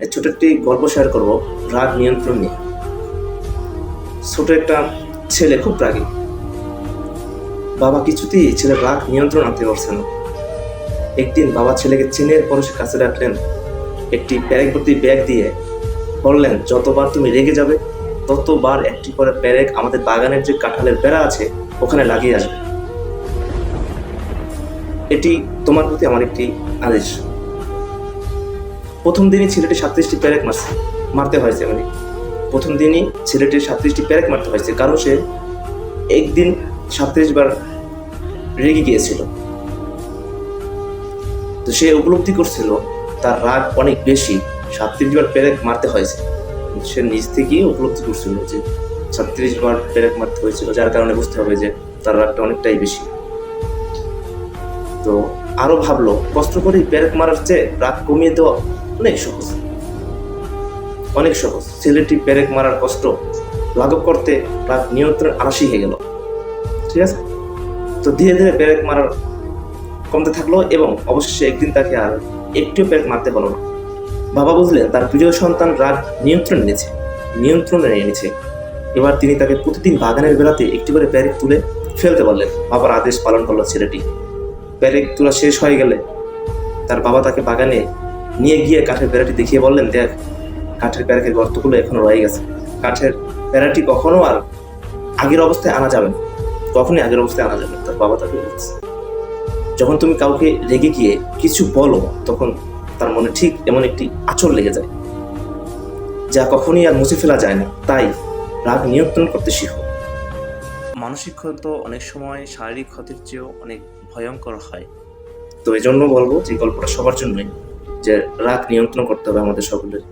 ছোট একটি গল্প শেয়ার করব, রাগ নিয়ন্ত্রণ নিয়ে। ছোট একটা ছেলে খুব রাগী। বাবা কিছুতেই ছেলের রাগ নিয়ন্ত্রণ আনতে পারছে না। একদিন বাবা ছেলেকে চেনের পরশের কাছে রাখলেন একটি প্যারেক ভর্তি ব্যাগ দিয়ে। বললেন, যতবার তুমি রেগে যাবে, ততবার একটি করে প্যারেক আমাদের বাগানের যে কাঁঠালের বেড়া আছে, ওখানে লাগিয়ে আসবে। এটি তোমার প্রতি আমার একটি আদেশ। প্রথম দিনই ছেলেটি সাতত্রিশটি প্যারেক মারছে, মারতে হয়েছে মানে। প্রথম দিনই ছেলেটির সাতত্রিশটি প্যারেক মারতে হয়েছে, কারণ সে একদিন সাতত্রিশ বার রেগে গিয়েছিল। তো সে উপলব্ধি করছিল, তার রাগ অনেক বেশি, সাতত্রিশ বার প্যারেক মারতে হয়েছে। সে নিজ থেকেই উপলব্ধি করছিল যে সাতত্রিশ বার প্যারেক মারতে হয়েছিল, যার কারণে বুঝতে হবে যে তার রাগটা অনেকটাই বেশি। তো আরও ভাবলো, কষ্ট করে প্যারেক মারার চেয়ে রাগ কমিয়ে দেওয়া অনেক সহজ। অনেক সহজ। ছেলেটি প্যারেক মারার কষ্ট, লাঘব করতে তার নিয়ন্ত্রণ আলাসি হয়ে গেল। ঠিক আছে? তো ধীরে ধীরে প্যারেক মারার কমতে থাকল এবং অবশেষে একদিন তাকে আর একটিও প্যারেক মারতে পারল না। বাবা বুঝলেন তার প্রিয় সন্তান রাগ নিয়ন্ত্রণ এনেছে, নিয়ন্ত্রণে এনেছে। এবার তিনি তাকে প্রতিদিন বাগানের বেড়াতে একটি করে প্যারেক তুলে ফেলতে পারলেন। বাবার আদেশ পালন করল ছেলেটি। প্যারেক তোলা শেষ হয়ে গেলে তার বাবা তাকে বাগানে নিয়ে গিয়ে কাঠের বেড়াটি দেখিয়ে বললেন দেখ কাঠের প্যারেকের গর্তগুলো এখনও রয়ে গেছে। কাঠের প্যারাটি কখনো আর আগের অবস্থায় আনা যাবে না। কখনই আগের অবস্থায় আনা যাবে না। তার বাবা তাকে বলছে যখন তুমি কাউকে রেগে গিয়ে কিছু বলো তখন তার মনে ঠিক এমন একটি আচর লেগে যায় যা কখনই আর মুছে ফেলা যায় না। তাই রাগ নিয়ন্ত্রণ করতে শিখো। মানসিক ক্ষত অনেক সময় শারীরিক ক্ষতির চেয়েও অনেক ভয়ঙ্কর হয়। তো এই জন্য বলব যে গল্পটা সবার জন্যই যে রাগ নিয়ন্ত্রণ করতে হবে আমাদের সকলের।